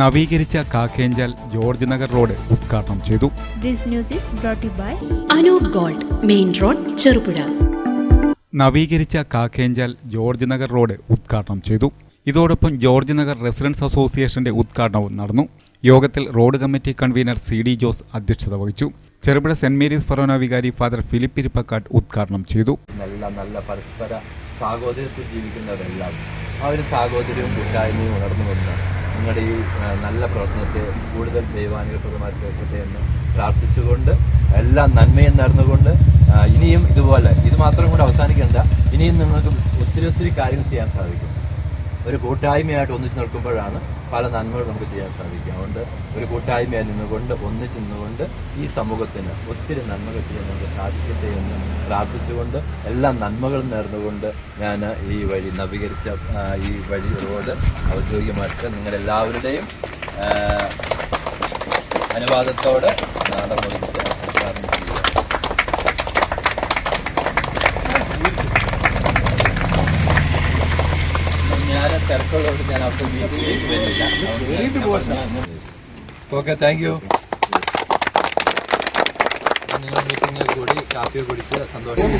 നവീകരിച്ച Kakkenchal George Nagar road ഉദ്ഘാടനം ചെയ്തു. This news is brought to by Anoop gold main road Cherupuzha. നവീകരിച്ച Kakkenchal George Nagar road ഉദ്ഘാടനം ചെയ്തു. ഇതോടൊപ്പം ജോർജ് നഗർ റെസിഡൻസ് അസോസിയേഷന്റെ ഉദ്ഘാടനവും നടന്നു. യോഗത്തിൽ road committee convenor C D Jose അധ്യക്ഷത വഹിച്ചു. ചെറുപുഴ സെന്റ് മേരീസ് ഫറോന വികാരി ഫാദർ ഫിലിപ്പ് ഇരിപ്പക്കാട്ട് ഉദ്ഘാടനം ചെയ്തു. നല്ല നല്ല പരസ്പര സാഹോദര്യത്തിൽ ജീവിക്കുന്നവരെല്ലാം ആ ഒരു സാഹോദര്യവും കൂട്ടായ്മയും ഉണർന്നു ഉണർന്നുകൊണ്ട് നിങ്ങളുടെ ഈ നല്ല പ്രവർത്തനത്തെ കൂടുതൽ ദൈവാനുഗ്രഹപ്രദമായി തീർക്കട്ടെ എന്ന് പ്രാർത്ഥിച്ചുകൊണ്ട് എല്ലാം നന്മയും നേർന്നുകൊണ്ട് ആ, ഇനിയും ഇതുപോലെ ഇത് മാത്രം കൂടെ അവസാനിക്കേണ്ട ഇനിയും നിങ്ങൾക്ക് ഒത്തിരി ഒത്തിരി കാര്യങ്ങൾ ചെയ്യാൻ സാധിക്കും. ഒരു കൂട്ടായ്മയായിട്ട് ഒന്നിച്ച് നിൽക്കുമ്പോഴാണ് പല നന്മകൾ നമുക്ക് ചെയ്യാൻ സാധിക്കും അതുകൊണ്ട് ഒരു കൂട്ടായ്മയായി നിന്നുകൊണ്ട് ഒന്നിച്ച് നിന്നുകൊണ്ട് ഈ സമൂഹത്തിന് ഒത്തിരി നന്മകൾ ചെയ്യാൻ നമുക്ക് സാധിക്കട്ടെ എന്ന് പ്രാർത്ഥിച്ചുകൊണ്ട് എല്ലാ നന്മകളും നേർന്നുകൊണ്ട് ഞാൻ ഈ വഴി നവീകരിച്ച ഈ വഴി റോഡ് ഔദ്യോഗികമായിട്ട് നിങ്ങളെല്ലാവരുടെയും അനുവാദത്തോടെ നടന്നു ഉദ്ഘാടനം ചെയ്യുക ഞാൻ തിരക്കുള്ളതുകൊണ്ട് ഞാൻ അവിടെ മീറ്റിംഗിലേക്ക് വരുന്നില്ല ഓക്കെ താങ്ക് യു മീറ്റിംഗിൽ കൂടി കാപ്പിയോ കുടിച്ച് സന്തോഷം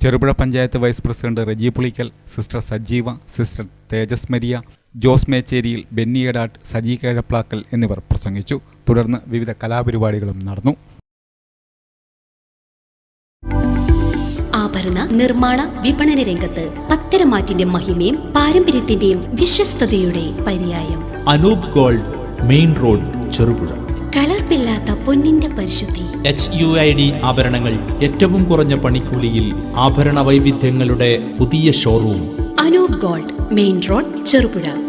Cherupuzha panchayat vice president Reji Pulickal sister Sajeeva sister Tejas Maria Jose Mecheriyil Benny Edattu Saji Kezhaplackal എന്നിവർ പ്രസംഗിച്ചു. തുടർന്ന് വിവിധ കലാപരിപാടികളും നടന്നു. ആഭരണ നിർമ്മാണ വിപണന രംഗത്ത് പത്തരമാറ്റിന്റെ മഹിമയും പാരമ്പര്യത്തിന്റെയും വിശ്വസ്തയുടെ പര്യായം. Anoop gold main road Cherupuzha. കലർപ്പില്ലാത്ത പൊന്നിന്റെ പരിശുദ്ധി. എച്ച് യു ഐ ഡി ആഭരണങ്ങൾ ഏറ്റവും കുറഞ്ഞ പണിക്കൂലിയിൽ ആഭരണ വൈവിധ്യങ്ങളുടെ പുതിയ showroom Anoop gold main road Cherupuzha.